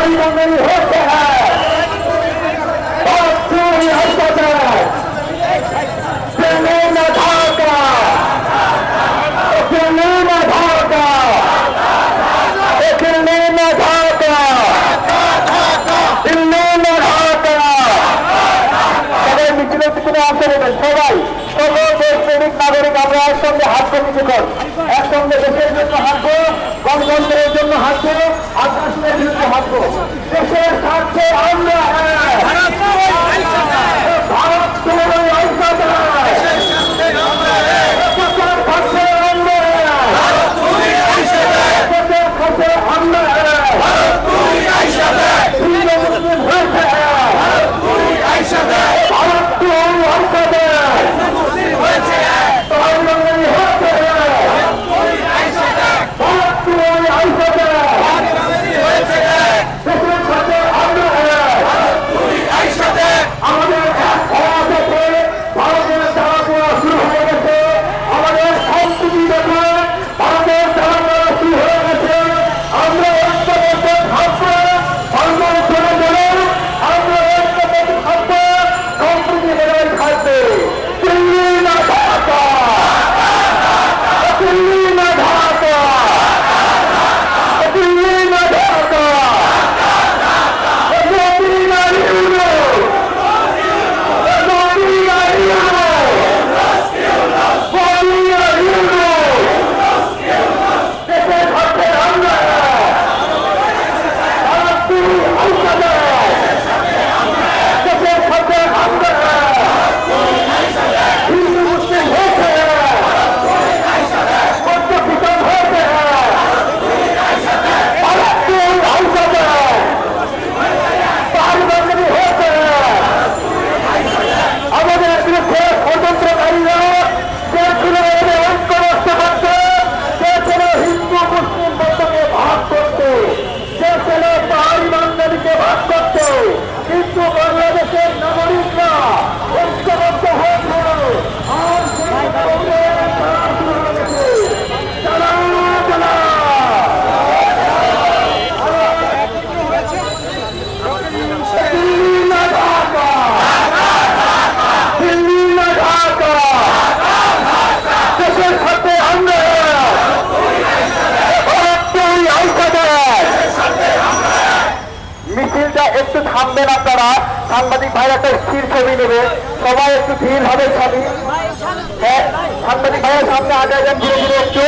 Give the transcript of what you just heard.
तालिबान नहीं होते हैं সবাই সকল দেশপ্রেমিক নাগরিক, আমরা একসঙ্গে হাঁটবো কিছুক্ষণ একসঙ্গে দেশের জন্য হাঁটবো গণতন্ত্র দেশের স্বার্থে আমরা একটু থামবেন আপনারা। সাংবাদিক ভাইরা একটা স্থির ছবি নেবে। সবাই একটু ধীর হবে ছবি। হ্যাঁ সাংবাদিক ভাইয়ের সামনে আগে যান, ধীরে ধীরে একটু।